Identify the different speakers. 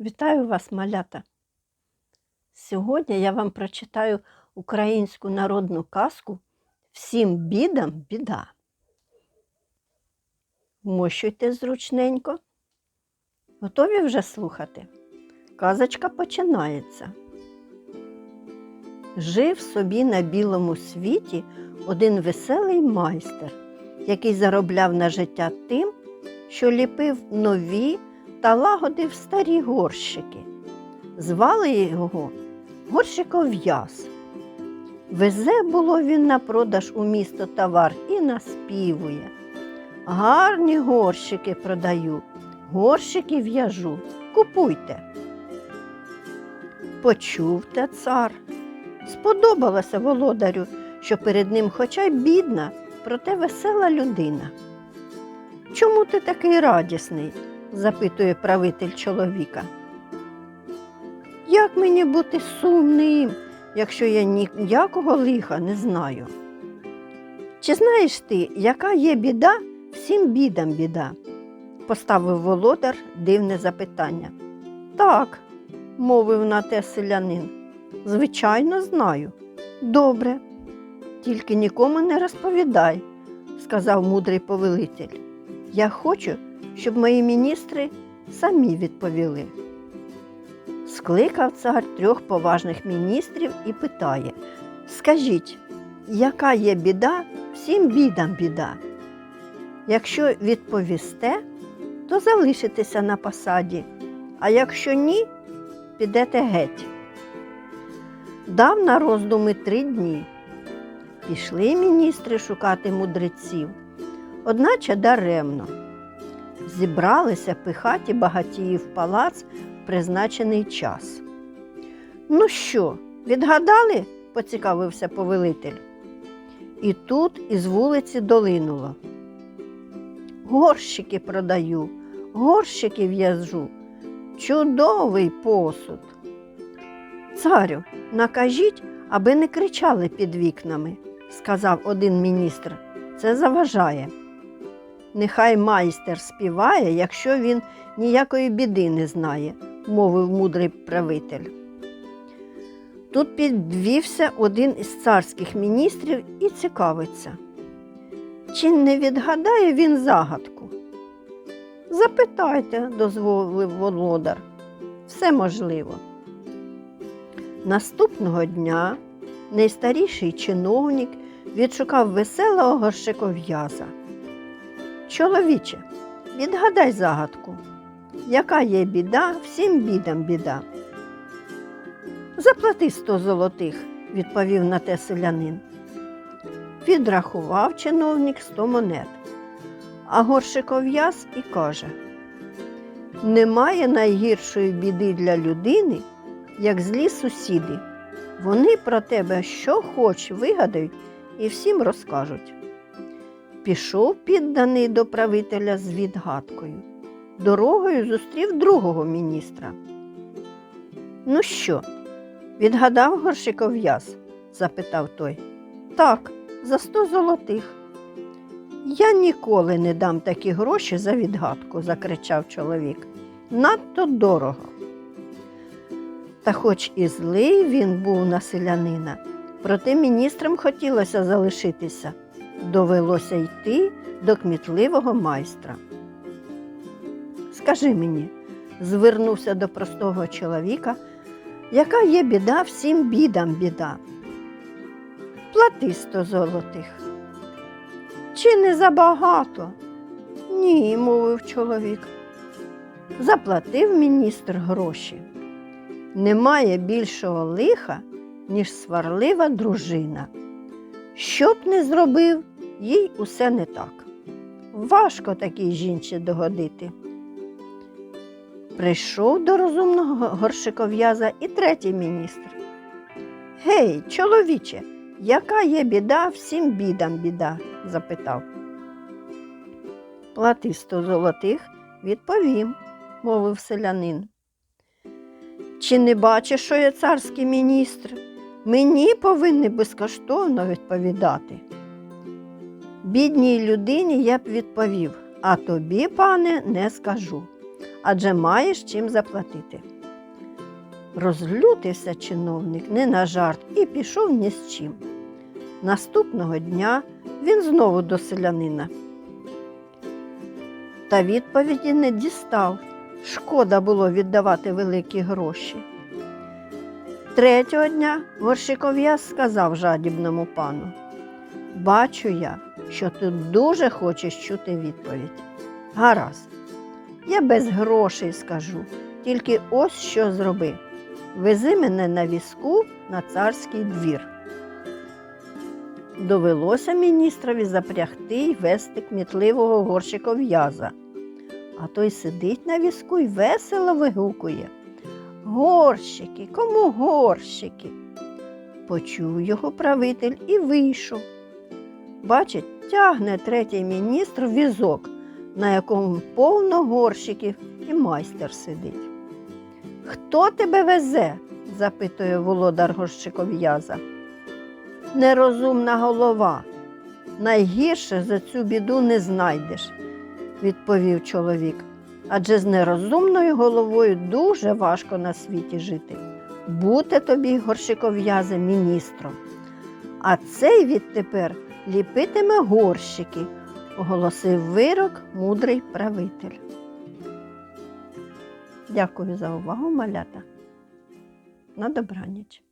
Speaker 1: Вітаю вас, малята! Сьогодні я вам прочитаю українську народну казку Всім бідам біда. Вмощуйте зручненько. Готові вже слухати? Казочка починається. Жив собі на білому світі один веселий майстер, який заробляв на життя тим, що ліпив нові та лагодив старі горщики. Звали його горщиков'яз. Везе було він на продаж у місто товар і наспівує. Гарні горщики продаю, горщики в'яжу, купуйте. Почув те цар. Сподобалося володарю, що перед ним хоча й бідна, проте весела людина. Чому ти такий радісний? Запитує правитель чоловіка. Як мені бути сумним, якщо я ніякого лиха не знаю? Чи знаєш ти, яка є біда, всім бідам біда? поставив володар дивне запитання. Так, мовив на те селянин. Звичайно, знаю. Добре, тільки нікому не розповідай, сказав мудрий повелитель. Я хочу, щоб мої міністри самі відповіли. Скликав цар трьох поважних міністрів і питає Скажіть, яка є біда, всім бідам біда? Якщо відповісте, то залишитеся на посаді, а якщо ні, підете геть. Дав на роздуми три дні. Пішли міністри шукати мудреців, одначе даремно. Зібралися пихаті багатії в палац в призначений час. Ну що, відгадали? поцікавився повелитель. І тут із вулиці долинуло. Горщики продаю, горщики в'яжу, чудовий посуд. Царю, накажіть, аби не кричали під вікнами, сказав один міністр. Це заважає. Нехай майстер співає, якщо він ніякої біди не знає, мовив мудрий правитель. Тут підвівся один із царських міністрів і цікавиться. Чи не відгадає він загадку? Запитайте, дозволив володар. Все можливо. Наступного дня найстаріший чиновник відшукав веселого горщиков'яза. Чоловіче, відгадай загадку, яка є біда, всім бідам біда. Заплати сто золотих, відповів на те селянин. Відрахував чиновник сто монет, а горшиков'яз і каже Немає найгіршої біди для людини, як злі сусіди. Вони про тебе що хоч вигадають і всім розкажуть. Пішов підданий до правителя з відгадкою. Дорогою зустрів другого міністра. Ну що, відгадав горшиков'яз? запитав той. Так, за сто золотих. Я ніколи не дам такі гроші за відгадку, закричав чоловік. Надто дорого. Та хоч і злий він був на селянина, проте міністрам хотілося залишитися. Довелося йти до кмітливого майстра. Скажи мені, звернувся до простого чоловіка, яка є біда всім бідам біда. Плати сто золотих. Чи не забагато? Ні, мовив чоловік. Заплатив міністр гроші. Немає більшого лиха, ніж сварлива дружина. Що б не зробив, їй усе не так. Важко такій жінці догодити. Прийшов до розумного горшиков'яза і третій міністр. Гей, чоловіче, яка є біда, всім бідам біда? запитав. Плати сто золотих, відповім, мовив селянин. Чи не бачиш, що я царський міністр? Мені повинні безкоштовно відповідати. Бідній людині я б відповів, а тобі, пане, не скажу. адже маєш чим заплатити. Розлютився чиновник не на жарт і пішов ні з чим. Наступного дня він знову до селянина. Та відповіді не дістав. Шкода було віддавати великі гроші. Третього дня горщиков'яз сказав жадібному пану: Бачу я, що ти дуже хочеш чути відповідь. Гаразд, я без грошей скажу, тільки ось що зроби. Вези мене на візку на царський двір. Довелося міністрові запрягти й вести кмітливого горщиков'яза. А той сидить на візку й весело вигукує. Горщики, кому горщики? Почув його правитель і вийшов. Бачить, тягне третій міністр візок, на якому повно горщиків і майстер сидить. Хто тебе везе? запитує володар горщиков'яза. Нерозумна голова. Найгірше за цю біду не знайдеш, відповів чоловік. Адже з нерозумною головою дуже важко на світі жити. Бути тобі горщиков'язе міністром. А цей відтепер ліпитиме горщики, оголосив вирок мудрий правитель. Дякую за увагу, малята. На добраніч.